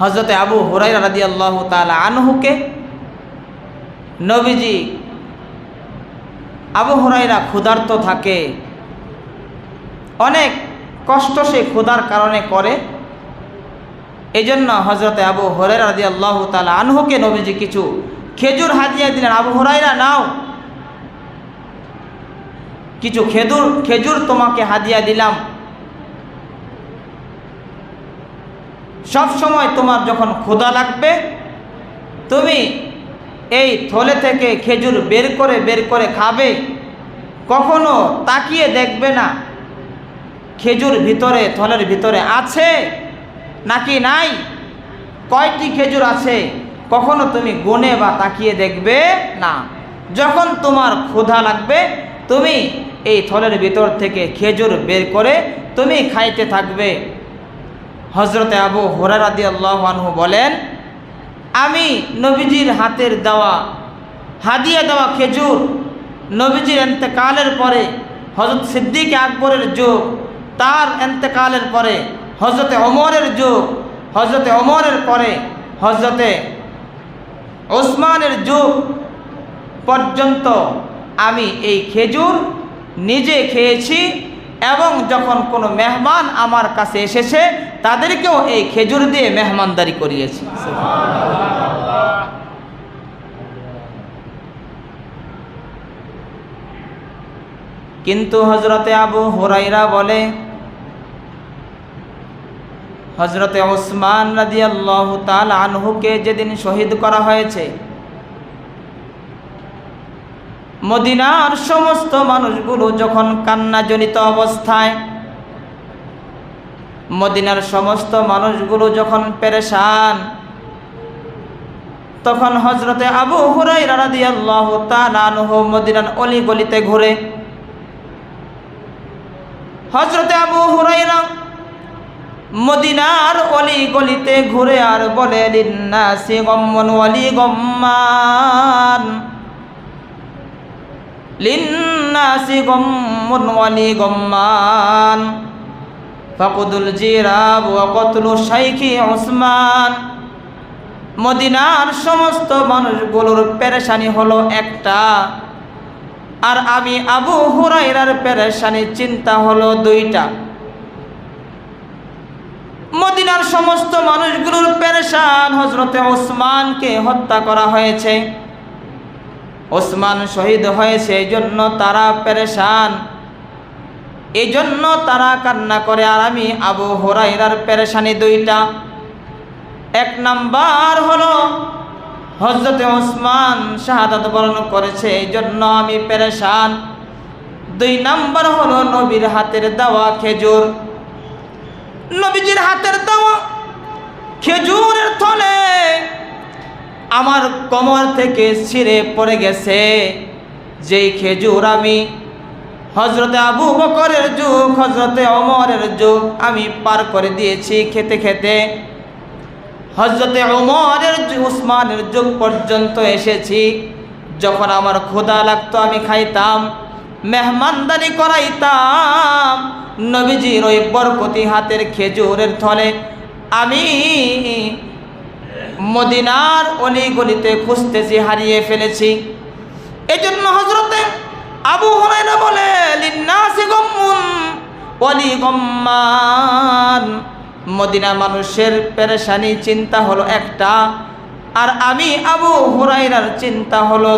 হজরতে আবু হুরাই রাদি আল্লাহ তালা আনহুকে নবীজি আবু হুরাইরা ক্ষুধার্ত থাকে। অনেক কষ্ট সে ক্ষুধার কারণে করে। এই জন্য হজরতে আবু হরাইরা রাদি আল্লাহ তালা আনহুকে নবীজি কিছু খেজুর হাজিয়া দিলেন, আবু হরাইরা নাও। কিছু খেজুর খেজুর তোমাকে হাদিয়া দিলাম। সব সময় তোমার যখন ক্ষুধা লাগবে, তুমি এই থলে থেকে খেজুর বের করে বের করে খাবে, কখনো তাকিয়ে দেখবে না খেজুর ভিতরে, থলের ভিতরে আছে নাকি নাই? কয়টি খেজুর আছে? কখনো তুমি গুনে বা তাকিয়ে দেখবে না। যখন তোমার ক্ষুধা লাগবে, তুমি এই থলের ভিতর থেকে খেজুর বের করে তুমি খাইতে থাকবে। হজরতে আবু হোরারাদি আল্লাহ আনহু বলেন, আমি নবীজির হাতের দেওয়া, হাদিয়া দেওয়া খেজুর নবীজির এন্তেকালের পরে হজরত সিদ্দিক আকবরের যুগ, তার এন্তেকালের পরে হজরতে অমরের যুগ হজরতে অমরের পরে হজরতে ওসমানের যুগ পর্যন্ত আমি এই খেজুর নিজে খেয়েছি এবং যখন কোনো মেহমান আমার কাছে এসেছে তাদেরকেও এই খেজুর দিয়ে মেহমানদারি করিয়েছে। কিন্তু হজরতে আবু হোরাইরা বলে হজরতে ওসমান রাজি আল্লাহ তাল আনহুকে যেদিন শহীদ করা হয়েছে, মদিনার সমস্ত মানুষগুলো যখন কান্নাজনিত অবস্থায় মদিনার সমস্ত মানুষগুলো যখন পেরেশান, তখন হজরতে আবু হুরাই আল্লাহ তালহ মদিনার অলি গলিতে ঘুরে হজরতে আবু হুরাইরা মদিনার অলি গলিতে ঘুরে আর বলে, লিন্নাসি গম্মন অলি গম্মান। লিন্নাসি গম্মন অলি গম্মান। ফাকুদুল জিরাব ওয়া কতলু শাইখি ওসমান মদিনার সমস্ত মানুষগুলোর পেরেশানি হলো একটা। আর আমি আবু হুরাইরার পেরেশানি চিন্তা হলো দুইটা। মদিনার সমস্ত মানুষগুলোর পেরেশান হজরতে ওসমানকে হত্যা করা হয়েছে। ওসমান শহীদ হয়েছে, এই জন্য তারা পেরেশান। এই জন্য তারা কান্না করে আর আমি আবু হরাইরার পেরেশানি দুইটা। এক নাম্বার হলো হজরতে ওসমান শাহাদাত বরণ করেছে এই জন্য আমি পেরেশান। দুই নাম্বার হলো, নবীর হাতের দেওয়া খেজুর। নবীজির হাতের দেওয়া খেজুরের থলে আমার কমর থেকে ছিঁড়ে পড়ে গেছে। যেই খেজুর আমি হজরতে আবু বকরের যুগ হজরতে অমরের যুগ আমি পার করে দিয়েছি খেতে খেতে। হজরতে অমরের যুগ, উসমানের যুগ পর্যন্ত এসেছি। যখন আমার ক্ষুধা লাগতো আমি খাইতাম মেহমানদারি করাইতাম নবীজির ওই বরকতি হাতের খেজুরের থলে। আমি মদিনার অলি গলিতে খুঁজতেছি হারিয়ে ফেলেছি। এই জন্য হজরতে আবু হরাইরা বলে, লিন্নাসি গম্মুন, ওয়ালি গম্মান। মদিনা মানুষের পেরেশানি চিন্তা হলো একটা, আর আমি আবু হুরাইরার চিন্তা হলো